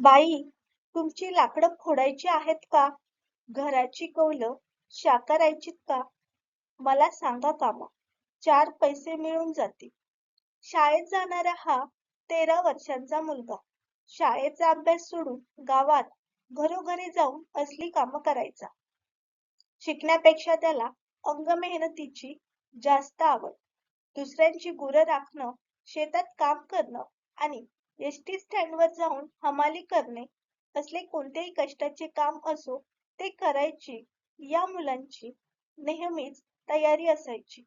बाई तुमची लाकडं फोडायची आहेत का? घराची कौलं शाकारायचीत का? मला सांगा कामा. चार पैसे मिळून जातील. शाळेत जाणारा हा तेरा वर्षांचा मुलगा. शाळेचा अभ्यास सोडून गावात घरोघरी जाऊन असली कामं करायचा. शिकण्यापेक्षा त्याला अंग मेहनतीची जास्त आवड. दुसऱ्यांची गुरं राखणं शेतात काम करणं आणि एस टी स्टँड वर जाऊन हमाली करणे असले कोणतेही कष्टाचे काम असो ते करायची या मुलांची नेहमीच तयारी असायची.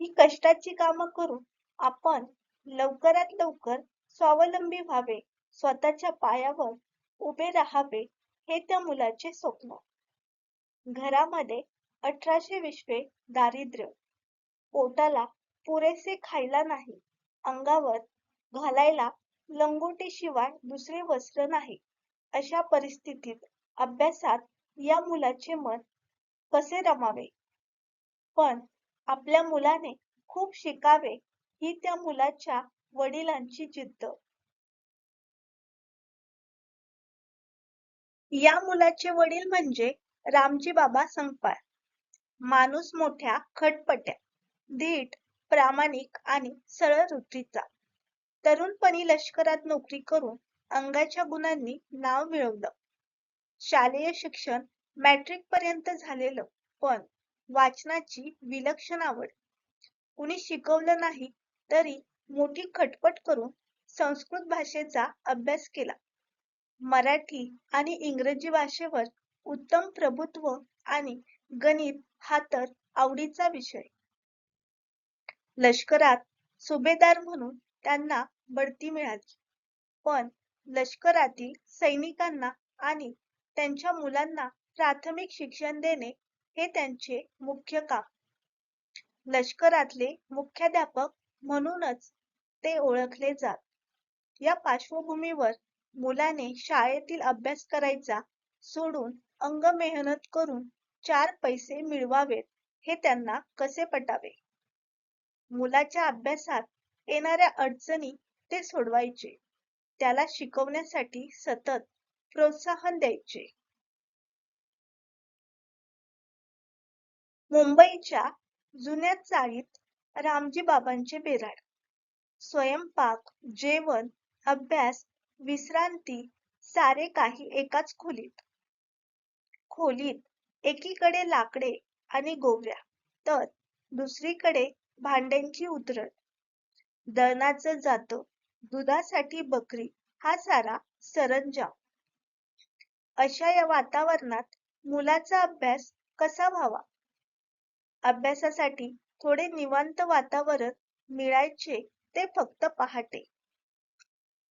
ही कष्टाची कामं करून आपण लवकरात लवकर स्वावलंबी व्हावे स्वतःच्या पायावर उभे राहावे हे त्या मुलाचे स्वप्न. घरामध्ये अठराशे विश्वे दारिद्र्य पोटाला पुरेसे खायला नाही अंगावर घालायला लंगोटीशिवाय दुसरे वस्त्र नाही. अशा परिस्थितीत अभ्यासात या मुलाचे मन कसे रमावे? पण आपल्या मुलाने खूप शिकावे ही त्या मुलाच्या वडिलांची जिद्द. या मुलाचे वडील म्हणजे रामजी बाबा संगपाळ. माणूस मोठ्या खटपट्या धीट प्रामाणिक आणि सरळ वृत्तीचा तरुणपणी लष्करात नोकरी करून अंगाच्या गुणांनी नाव मिळवलं. शालेय शिक्षण मॅट्रिक पर्यंत झालेलं पण वाचनाची विलक्षण आवड. कुणी शिकवलं नाही तरी मोठी खटपट करून संस्कृत भाषेचा अभ्यास केला. मराठी आणि इंग्रजी भाषेवर उत्तम प्रभुत्व आणि गणित हा तर आवडीचा विषय. लष्करात सुभेदार म्हणून त्यांना बढती मिळाली. पण लष्करातील सैनिकांना आणि त्यांच्या मुलांना प्राथमिक शिक्षण देणे हे त्यांचे मुख्य काम. लष्करातले मुख्याध्यापक म्हणूनच ते ओळखले जात. या पार्श्वभूमीवर मुलाने शाळेतील अभ्यास करायचा सोडून अंग मेहनत करून चार पैसे मिळवावेत हे त्यांना कसे पटावे? मुलाच्या अभ्यासात येणाऱ्या अडचणी ते सोडवायचे. त्याला शिकवण्यासाठी सतत प्रोत्साहन द्यायचे. मुंबईच्या जुन्या चाळीत रामजी बाबांचे बेराड. स्वयंपाक जेवण अभ्यास विश्रांती सारे काही एकाच खोलीत. खोलीत एकीकडे लाकडे आणि गोवऱ्या तर दुसरीकडे भांड्यांची उतरड दळणाचं जातं. दुधासाठी बकरी हा सारा सरंजाम अशा या वातावरणात मुलाचा अभ्यास कसा व्हावा? अभ्यासासाठी थोडे निवांत वातावरण मिळायचे ते फक्त पहाटे.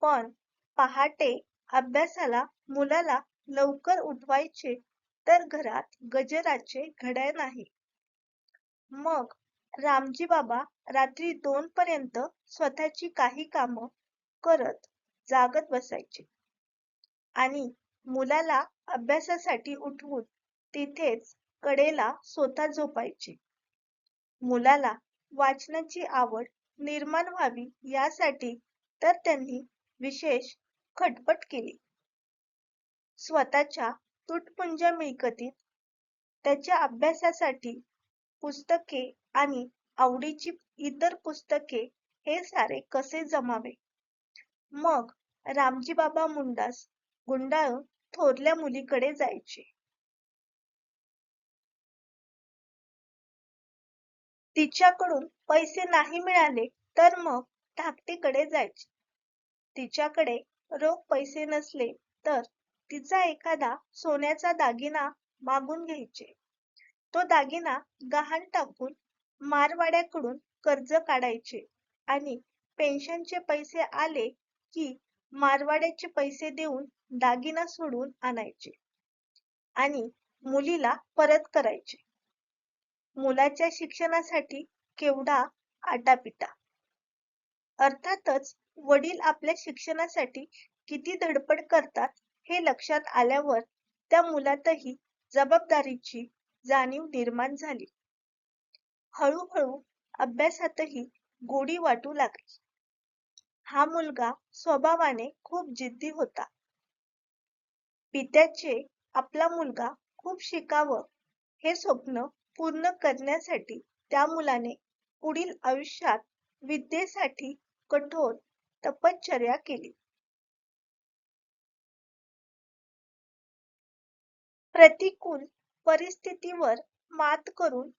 पण पहाटे अभ्यासाला मुलाला लवकर उठवायचे तर घरात गजराचे घड्याळ नाही. मग रामजी बाबा रात्री दोन पर्यंत स्वतःची काही कामं करत जागत बसायचे. आणि मुलाला अभ्यासासाठी उठवून तिथेच कडेला स्वतः झोपायचे. मुलाला वाचनाची आवड निर्माण व्हावी यासाठी तर त्यांनी विशेष खटपट केली. स्वतःच्या तुटपुंज्या मिळकतीत त्याच्या अभ्यासासाठी पुस्तके आणि आवडीची इतर पुस्तके हे सारे कसे जमावे? मग रामजी बाबा मुंडास गुंडाळून थोरल्या मुलीकडे जायचे. तिच्याकडून पैसे नाही मिळाले तर मग धाकटीकडे जायचे. तिच्याकडे रोख पैसे नसले तर तिचा एखादा सोन्याचा दागिना मागून घ्यायचे. तो दागिना गहाण टाकून मारवाड्याकडून कर्ज काढायचे आणि पेन्शनचे पैसे आले की मारवाड्याचे पैसे देऊन दागिना सोडून आणायचे आणि मुलीला परत करायचे. मुलाच्या शिक्षणासाठी केवढा आटापिटा. अर्थातच वडील आपल्या शिक्षणासाठी किती धडपड करतात हे लक्षात आल्यावर त्या मुलातही जबाबदारीची जाणीव निर्माण झाली. हळूहळू अभ्यासातही गोडी वाटू लागली. हा मुलगा स्वभावाने खूप जिद्दी होता. पित्याचे आपला मुलगा खूप शिकावं हे स्वप्न पूर्ण करण्यासाठी त्या मुलाने पुढील आयुष्यात विद्येसाठी कठोर तपश्चर्या केली. प्रतिकूल परिस्थितीवर मात करून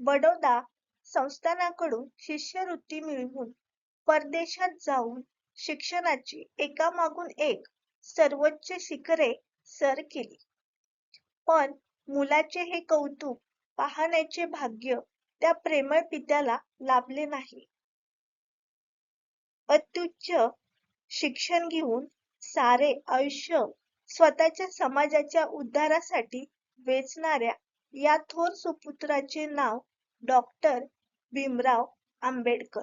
बडोदा संस्थानाकडून शिष्यवृत्ती मिळवून परदेशात जाऊन शिक्षणाची एकामागून एक सर्वोच्च शिखरे सर केली. पण मुलाचे हे कौतुक पाहण्याचे भाग्य त्या प्रेमळ पित्याला लाभले नाही. अत्युच्च शिक्षण घेऊन सारे आयुष्य स्वतःच्या समाजाच्या उद्धारासाठी वेचणाऱ्या या थोर सुपुत्राचे नाव डॉक्टर भीमराव आंबेडकर.